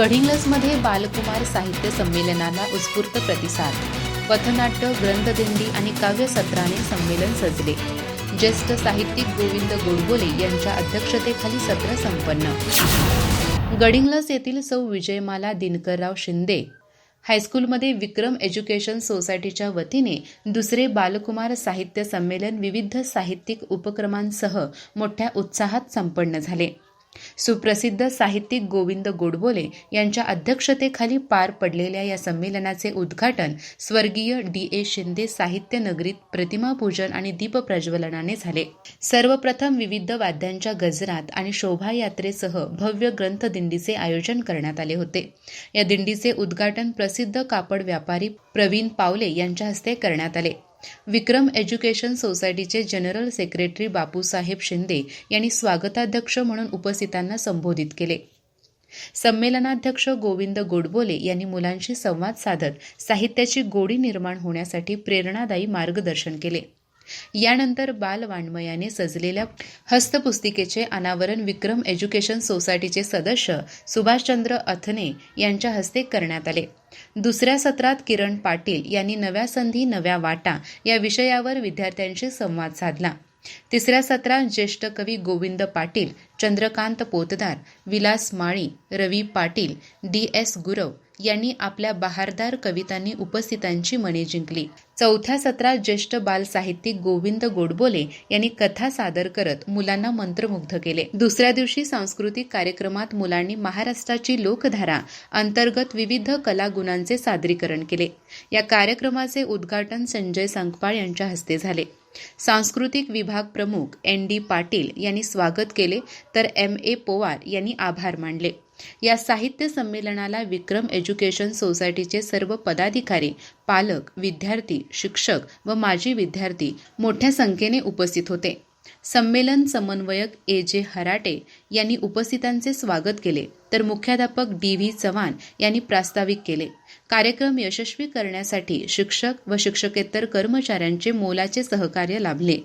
गडिंग्लजमध्ये बालकुमार साहित्य संमेलनाला उत्स्फूर्त प्रतिसाद. पथनाट्य ग्रंथदिंडी आणि काव्यसत्राने संमेलन सजले. ज्येष्ठ साहित्यिक गोविंद गोडबोले यांच्या अध्यक्षतेखाली सत्र संपन्न. गडिंग्लज येथील सौ विजयमाला दिनकरराव शिंदे. हायस्कूलमध्ये विक्रम एज्युकेशन सोसायटीच्या वतीने दुसरे बालकुमार साहित्य संमेलन विविध साहित्यिक उपक्रमांसह मोठ्या उत्साहात संपन्न झाले. सुप्रसिद्ध साहित्यिक गोविंद गोडबोले यांच्या अध्यक्षतेखाली पार पडलेल्या या संमेलनाचे उद्घाटन स्वर्गीय डी ए शिंदे साहित्य नगरीत प्रतिमापूजन आणि दीपप्रज्वलनाने झाले. सर्वप्रथम विविध वाद्यांच्या गजरात आणि शोभायात्रेसह भव्य ग्रंथदिंडीचे आयोजन करण्यात आले होते. या दिंडीचे उद्घाटन प्रसिद्ध कापड व्यापारी प्रवीण पावले यांच्या हस्ते करण्यात आले. विक्रम एज्युकेशन सोसायटीचे जनरल सेक्रेटरी बापूसाहेब शिंदे यांनी स्वागताध्यक्ष म्हणून उपस्थितांना संबोधित केले. संमेलनाध्यक्ष गोविंद गोडबोले यांनी मुलांशी संवाद साधत साहित्याची गोडी निर्माण होण्यासाठी प्रेरणादायी मार्गदर्शन केले. यानंतर बालवाङ्मयाने सजलेल्या हस्तपुस्तिकेचे अनावरण विक्रम एज्युकेशन सोसायटीचे सदस्य सुभाषचंद्र अथने यांच्या हस्ते करण्यात आले. दुसऱ्या सत्रात किरण पाटील यांनी नव्या संधी नव्या वाटा या विषयावर विद्यार्थ्यांशी संवाद साधला. तिसऱ्या सत्रात ज्येष्ठ कवी गोविंद पाटील चंद्रकांत पोतदार विलास माळी रवी पाटील डी एस गुरव यांनी आपल्या बहारदार कवितांनी उपस्थितांची मने जिंकली. चौथ्या सत्रात ज्येष्ठ बाल साहित्यिक गोविंद गोडबोले यांनी कथा सादर करत मुलांना मंत्रमुग्ध केले. दुसऱ्या दिवशी सांस्कृतिक कार्यक्रमात मुलांनी महाराष्ट्राची लोकधारा अंतर्गत विविध कलागुणांचे सादरीकरण केले. या कार्यक्रमाचे उद्घाटन संजय संकपाळ यांच्या हस्ते झाले. सांस्कृतिक विभाग प्रमुख एन डी पाटील यांनी स्वागत केले तर एम ए पोवार यांनी आभार मानले. या साहित्य संमेलनाला विक्रम एज्युकेशन सोसायटीचे सर्व पदाधिकारी पालक विद्यार्थी शिक्षक व माजी विद्यार्थी मोठ्या संख्येने उपस्थित होते. संमेलन समन्वयक ए जे हराटे यांनी उपस्थितांचे स्वागत केले. तर मुख्याध्यापक डी व्ही चव्हाण यांनी प्रास्ताविक केले. कार्यक्रम यशस्वी करण्यासाठी शिक्षक व शिक्षकेतर कर्मचाऱ्यांचे मोलाचे सहकार्य लाभले.